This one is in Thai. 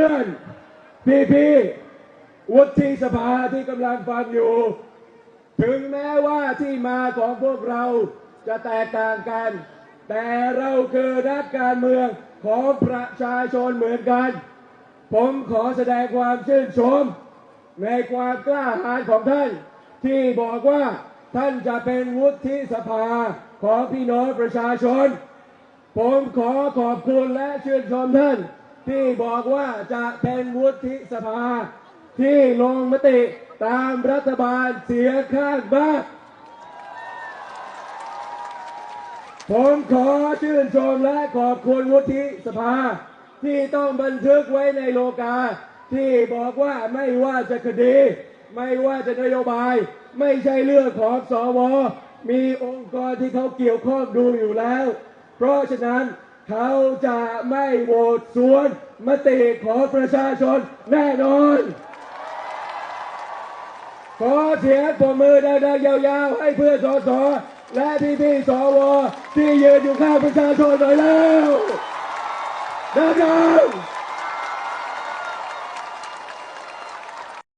พื่อนพี่พี่ๆวุฒิสภาที่กำลังฟังอยู่ ถึงแม้ว่าที่มาของพวกเราจะแตกต่างกัน แต่เราคือนักการเมืองของประชาชนเหมือนกัน ผมขอแสดงความชื่นชม ในความกล้าหาญของท่าน ที่บอกว่าท่านจะเป็นวุฒิสภาของพี่น้องประชาชน ผมขอขอบคุณและชื่นชมท่าน ที่บอกว่าจะเป็นวุฒิสภา ที่ลงมติตามรัฐบาลเสียข้างมาก ผมขอชื่นชมและขอบคุณวุฒิสภา ที่ต้องบันทึกไว้ในโลกา ที่บอกว่าไม่ว่าจะคดี ไม่ว่าจะนโยบาย ไม่ใช่เรื่องของสวมีองค์กรที่เขาเกี่ยวข้องดูอยู่แล้ว เพราะฉะนั้น เขาจะไม่โหวตสวนมติของประชาชนแน่นอน ขอเสียงปรบมือดังๆยาวๆ ให้เพื่อนสสและพี่ๆสวที่ยืนอยู่ข้างประชาชนหน่อยแล้วดังๆ